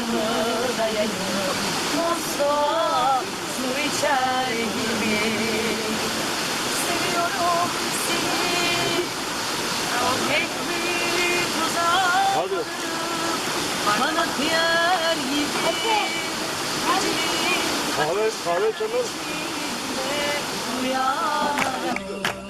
sırtımıza yayılıp Mosla su içer gibi Seviyorum seni O pek büyük uzaklık Bana diğer gibi Kahve, kahve çalır. Uyanırım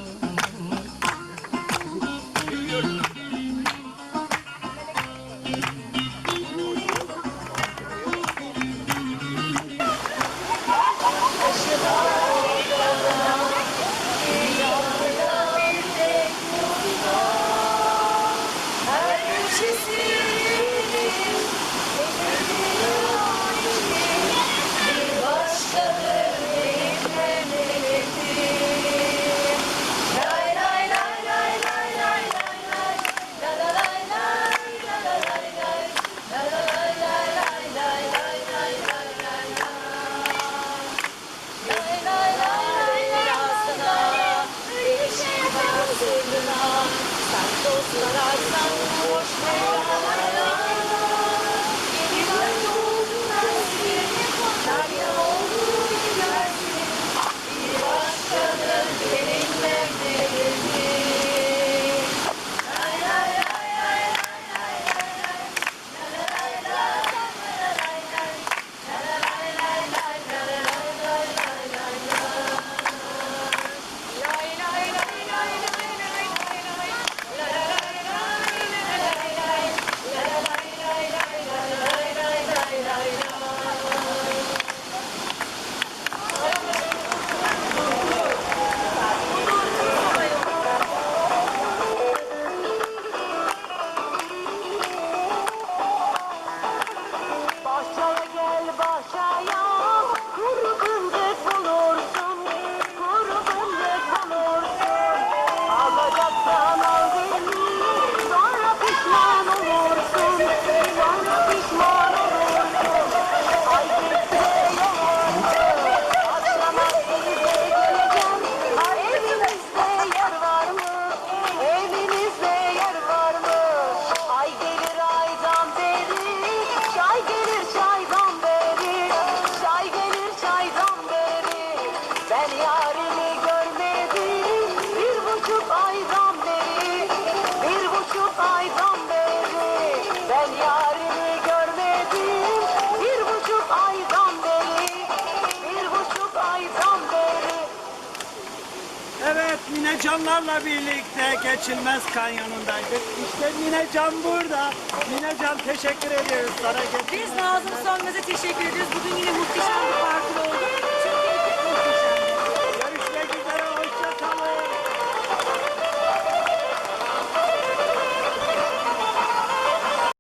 Minecanlarla birlikte Geçilmez Kanyonu'ndaydık. İşte Minecan burada. Minecan teşekkür ediyoruz sana. Geçilmez Biz Nazım Sönmez'e teşekkür ediyoruz. Bugün yine muhteşem bir parkur oldu.